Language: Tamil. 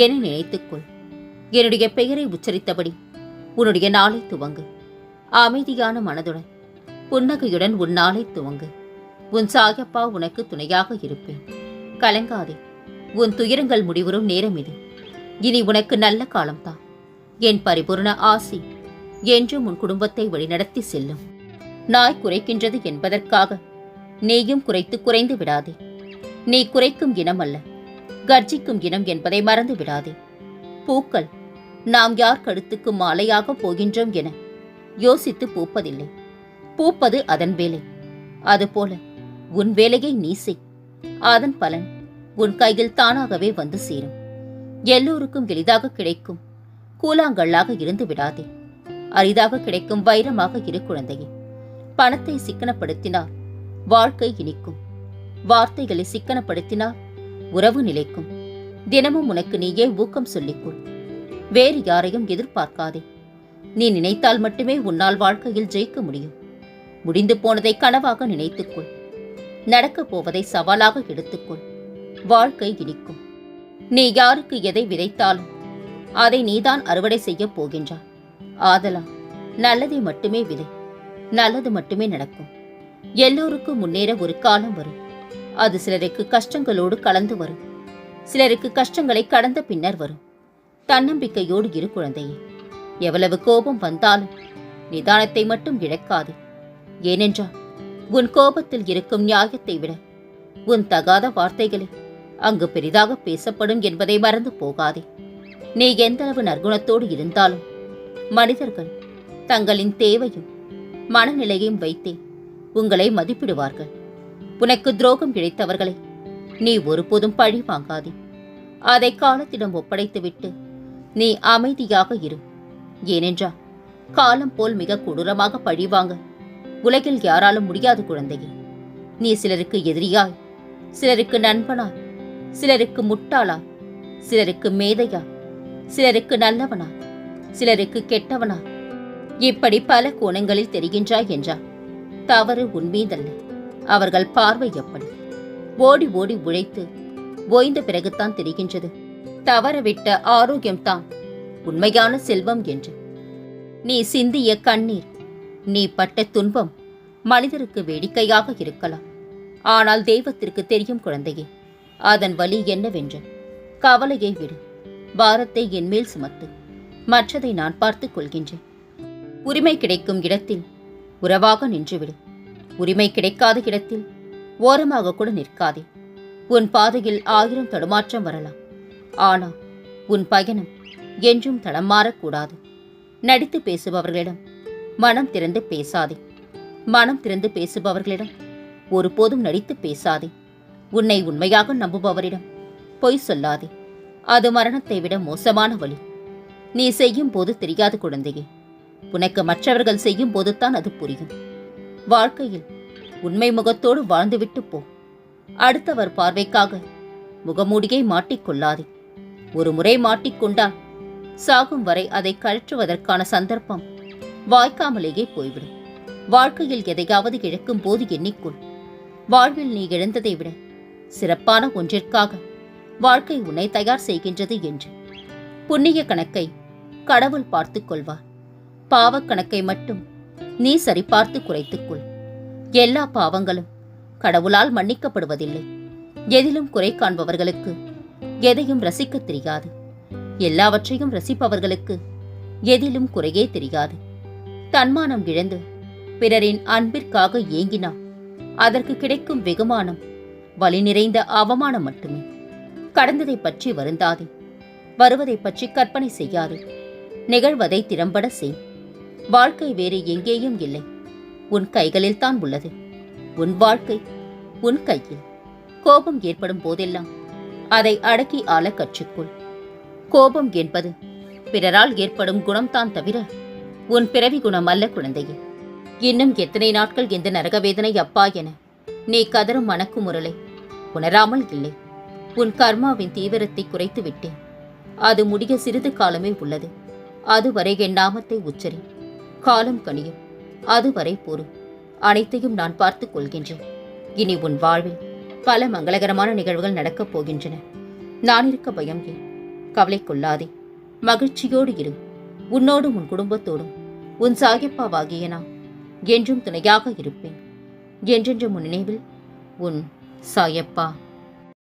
என நினைத்துக்கொள். என்னுடைய பெயரை உச்சரித்தபடி உன்னுடைய நாளை துவங்கு. அமைதியான மனதுடன் புன்னகையுடன் உன் நாளை துவங்கு. உன் சாயப்பா உனக்கு துணையாக இருப்பேன். கலங்காதே உன் துயரங்கள் முடிவரும் நேரம் இது. இனி உனக்கு நல்ல காலம்தான் என் பரிபூர்ண ஆசி என்றும் உன் குடும்பத்தை வழிநடத்தி செல்லும். நாய் குறைக்கின்றது என்பதற்காக நீயும் குறைத்து குறைந்து விடாதே. நீ குறைக்கும் இனம் அல்ல கர்ஜிக்கும் இனம் என்பதை மறந்து விடாதே பூக்கள் நாம் யார் கழுத்துக்கு மாலையாக போகின்றோம் என யோசித்து பூப்பதில்லை. பூப்பது அதன் வேலை. அதுபோல உன் வேலையை நீ செய். அதன் பலன் உன் கையில் தானாகவே வந்து சேரும். எல்லோருக்கும் எளிதாக கிடைக்கும். கூலாங்கல்லாக இருந்து விடாதே. அரிதாக கிடைக்கும் வைரமாக இரு குழந்தையே. பணத்தை சிக்கனப்படுத்தினால் வாழ்க்கை இனிக்கும். வார்த்தைகளை சிக்கனப்படுத்தினால் உறவு நிலைக்கும். தினமும் உனக்கு நீயே ஊக்கம் சொல்லிக்கொள். வேறு யாரையும் எதிர்பார்க்காதே. நீ நினைத்தால் மட்டுமே உன்னால் வாழ்க்கையில் ஜெயிக்க முடியும். முடிந்து போனதை கனவாக நினைத்துக்கொள். நடக்கப் போவதை சவாலாக எடுத்துக்கொள். வாழ்க்கை இனிக்கும். நீ யாருக்கு எதை விதைத்தாலும் அதை நீதான் அறுவடை செய்யப் போகின்றாய். ஆதலால் நல்லதை மட்டுமே விதை. நல்லது மட்டுமே நடக்கும். எல்லோருக்கும் முன்னேற ஒரு காலம் வரும். அது சிலருக்கு கஷ்டங்களோடு கலந்து வரும். சிலருக்கு கஷ்டங்களை கடந்த பின்னர் வரும். தன்னம்பிக்கையோடு இரு குழந்தையே எவ்வளவு கோபம் வந்தாலும் நிதானத்தை மட்டும் இழக்காது. ஏனென்றால் உன் கோபத்தில் இருக்கும் நியாயத்தை விட உன் தகாத வார்த்தைகளே அங்கு பெரிதாக பேசப்படும் என்பதை மறந்து போகாதே. நீ எந்தளவு நற்குணத்தோடு இருந்தாலும் மனிதர்கள் தங்களின் தேவையும் மனநிலையும் வைத்தே உங்களை மதிப்பிடுவார்கள். உனக்கு துரோகம் இழைத்தவர்களை நீ ஒருபோதும் பழி வாங்காதே. அதை காலத்திடம் ஒப்படைத்துவிட்டு நீ அமைதியாக இரு. ஏனென்றால் காலம் போல் மிக கொடூரமாக பழிவாங்க உலகில் யாராலும் முடியாது குழந்தையே. நீ சிலருக்கு எதிரியாய் சிலருக்கு நண்பனாய் சிலருக்கு முட்டாளாய் சிலருக்கு மேதையா சிலருக்கு நல்லவனா சிலருக்கு கெட்டவனா இப்படி பல கோணங்களில் தெரிகின்றாய் என்றார் தவறு உன்மீதல்ல அவர்கள் பார்வை எப்படி? ஓடி ஓடி உழைத்து ஓய்ந்த பிறகுதான் தெரிகின்றது. தவறவிட்ட ஆரோக்கியம்தான் உண்மையான செல்வம் என்று. நீ சிந்திய கண்ணீர் நீ பட்ட துன்பம் மனிதருக்கு வேடிக்கையாக இருக்கலாம். ஆனால் தெய்வத்திற்கு தெரியும் குழந்தையே அதன் வலி என்னவென்று. கவலையை விடு பாரத்தை என்மேல் சுமத்து மற்றதை நான் பார்த்துக் கொள்கின்றேன். உரிமை கிடைக்கும் இடத்தில் உறவாக நின்றுவிடு. உரிமை கிடைக்காத இடத்தில் ஓரமாக கூட நிற்காதே. உன் பாதையில் ஆயிரம் தடுமாற்றம் வரலாம். ஆனால் உன் பயணம் என்றும் தடம் மாறக்கூடாது. நடித்து பேசுபவர்களிடம் மனம் திறந்து பேசாதே. மனம் திறந்து பேசுபவர்களிடம் ஒருபோதும் நடித்து பேசாதே. உன்னை உண்மையாக நம்புபவரிடம் பொய் சொல்லாதே. அது மரணத்தை விட மோசமான வழி. நீ செய்யும் போது தெரியாது குழந்தையே. உனக்கு மற்றவர்கள் செய்யும் போதுதான் அது புரியும். வாழ்க்கையில் உண்மை முகத்தோடு வாழ்ந்துவிட்டு போ. அடுத்தவர் பார்வைக்காக முகமூடியை மாட்டிக்கொள்ளாதே. ஒரு முறை மாட்டிக்கொண்டால் சாகும் வரை அதை கழற்றுவதற்கான சந்தர்ப்பம் வாய்க்காமலேயே போய்விடும். வாழ்க்கையில் எதையாவது இழக்கும் போது எண்ணிக்கொள். வாழ்வில் நீ இழந்ததை விட சிறப்பான ஒன்றிற்காக வாழ்க்கை உன்னை தயார் செய்கின்றது என்று புண்ணிய கணக்கை கடவுள் பார்த்துக் கொள்வார். பாவக் கணக்கை மட்டும் நீ சரிபார்த்து குறைத்துக்கொள். எல்லா பாவங்களும் கடவுளால் மன்னிக்கப்படுவதில்லை. எதிலும் குறை காண்பவர்களுக்கு எதையும் ரசிக்கத் தெரியாது. எல்லாவற்றையும் ரசிப்பவர்களுக்கு எதிலும் குறையே தெரியாது. தன்மானம் இழந்து பிறரின் அன்பிற்காக ஏங்கினா அதற்கு கிடைக்கும் வெகுமானம் வலி நிறைந்த அவமானம் மட்டுமே. கடந்ததை பற்றி வருந்தாதே. வருவதை பற்றி கற்பனை செய்யாதே. நிகழ்வதை திறம்பட செய். வாழ்க்கை வேறு எங்கேயும் இல்லை. உன் கைகளில் தான் உள்ளது. உன் வாழ்க்கை உன் கையில். கோபம் ஏற்படும் போதெல்லாம் அதை அடக்கி ஆள கற்றுக்கொள். கோபம் என்பது பிறரால் ஏற்படும் குணம்தான் தவிர உன் பிறவி குணம் அல்ல குழந்தையே. இன்னும் எத்தனை நாட்கள் இந்த நரகவேதனை அப்பா என நீ கதரும் மணக்கு முரலை உணராமல் இல்லை. உன் கர்மாவின் தீவிரத்தை குறைத்து விட்டேன் அது முடிய சிறிது காலமே உள்ளது. அதுவரை என் நாமத்தை உச்சரி காலம் கனியும். அதுவரை பொறு. அனைத்தையும் நான் பார்த்துக் கொள்கின்றேன். இனி உன் வாழ்வில் பல மங்களகரமான நிகழ்வுகள் நடக்கப் போகின்றன. நான் இருக்க பயம் ஏன்? கவலை கொள்ளாதே. மகிழ்ச்சியோடு இரு. உன்னோடும் உன் குடும்பத்தோடும். உன் சாகிப்பாவாகிய நான் என்றும் துணையாக இருப்பேன். என்றென்றும் உன் நினைவில் உன் சாயப்பா.